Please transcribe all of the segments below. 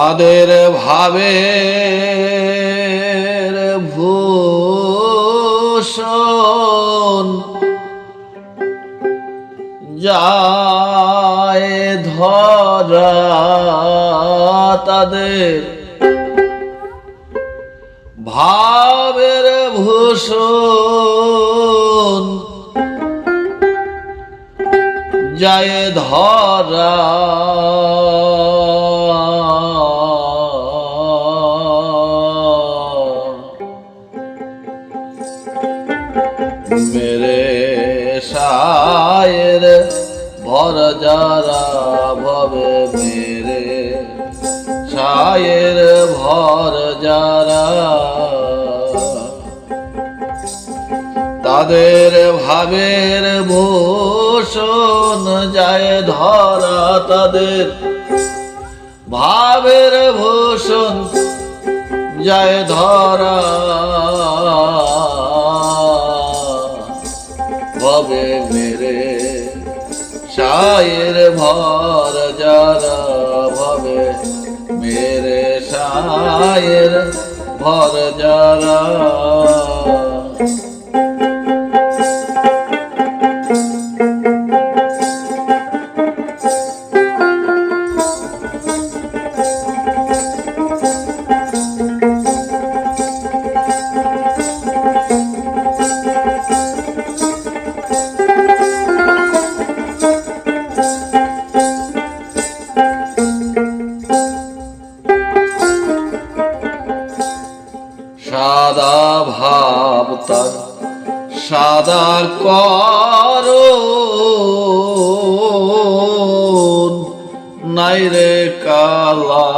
তাদের ভাবে ভূষণ যায় ধরা তাদের ভাবের ভূষণ যায় ধরা মেরে শায়ের ভর যারা ভবে মেরে। শায়ের ভর যারা তাদের ভাবের ভূষণ যায় ধরা তাদের। ভাবের ভূষণ যায় ধরা ভবে মেরে শায়ের ভর যারা ভবে মেরে শায়ের ভর যারা। সাদা কর। নাই রে কালা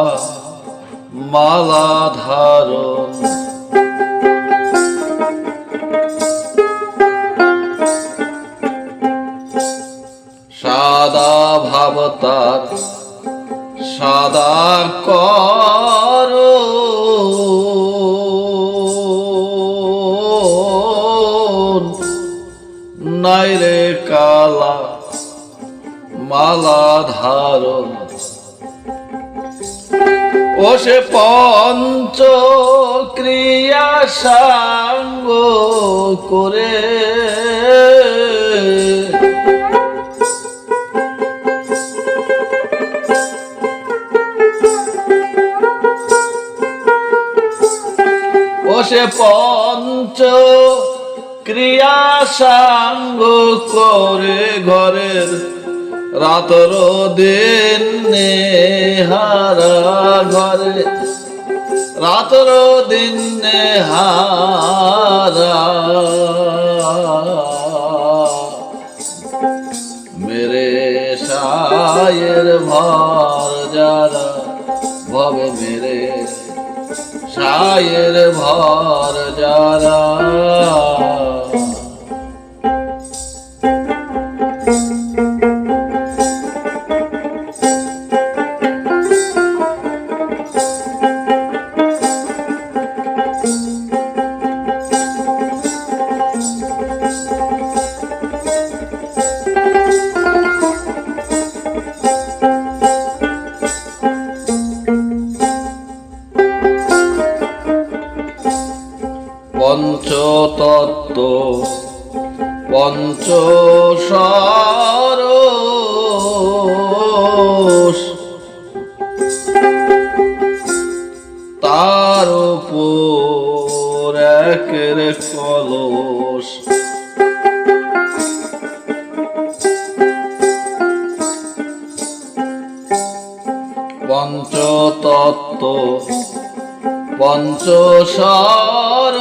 মালা ধারণ। সাদা ভাব তার সাদা কর। নাই রে কালা মালা ধারণ। ও সে পঞ্চ ক্রিয়া সাঙ্গ করে। ও সে পঞ্চ ক্রিয়া সাঙ্গ করে ঘরের রাতর দিন হারা ঘরে। রাতর দিন হারা মেরে শায়ের ভর যারা ভবে মেরে শায়ের ভর যারা। তার উপর একের কলস। পঞ্চতত্ত্ব পঞ্চসর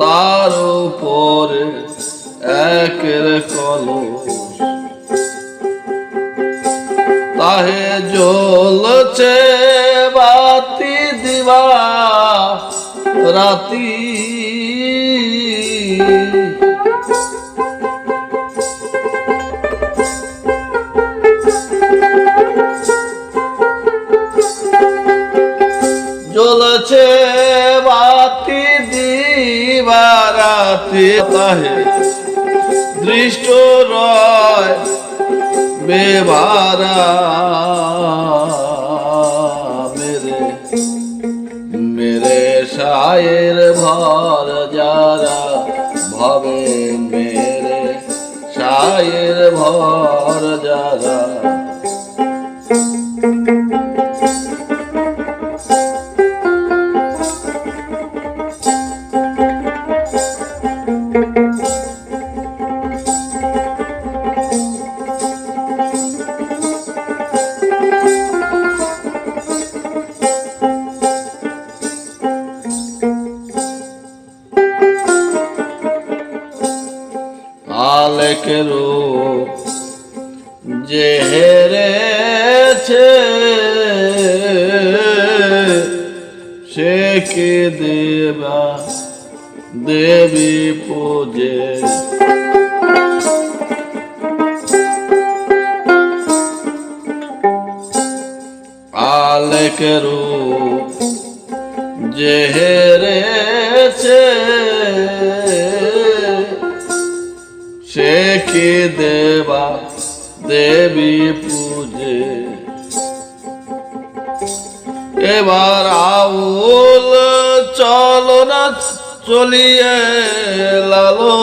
তার উপরে একের কলস। তাহে জ্বলছে বাতি দিবা রাতি। জ্বলছে বাতি দিবারাতে তাহে দৃষ্ট রয় বেভারা মেরে মেরে সায়ের ভর যারা ভবে মেরে সায়ের ভর যারা হেরেছে সে কে দেবা দেবী পূজে? আলেকেরও যে পূজে এবার আউল চলো না চলিয়ে লালো।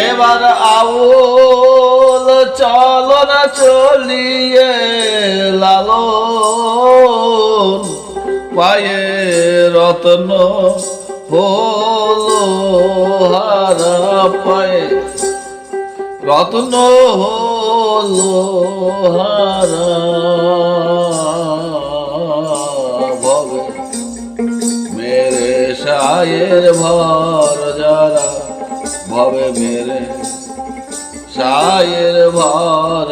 এবার আউল চলো না চলিয়ে লালো পায়ে রত্ন হলো হারা পায়ে। রত্ন হলো হারা ভবে। মেরে সায়ের ভর যারা, ভবে মেরে সায়ের ভর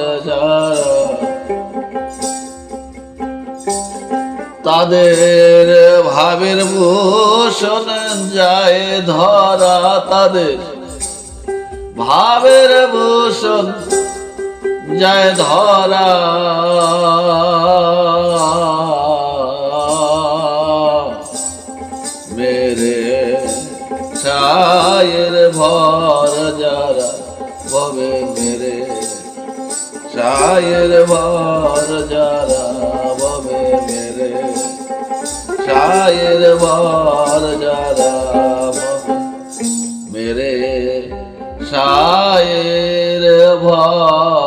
তাদের ভাবের ভূষণ যায় ধরা তাদের। ভাবের ভূষণ যায় ধরা। মেরে ছায়ের ভর ছায়ের ভর যারা ভবে মেরে ছায়ের ভর যারা মেরে সায়ের ভর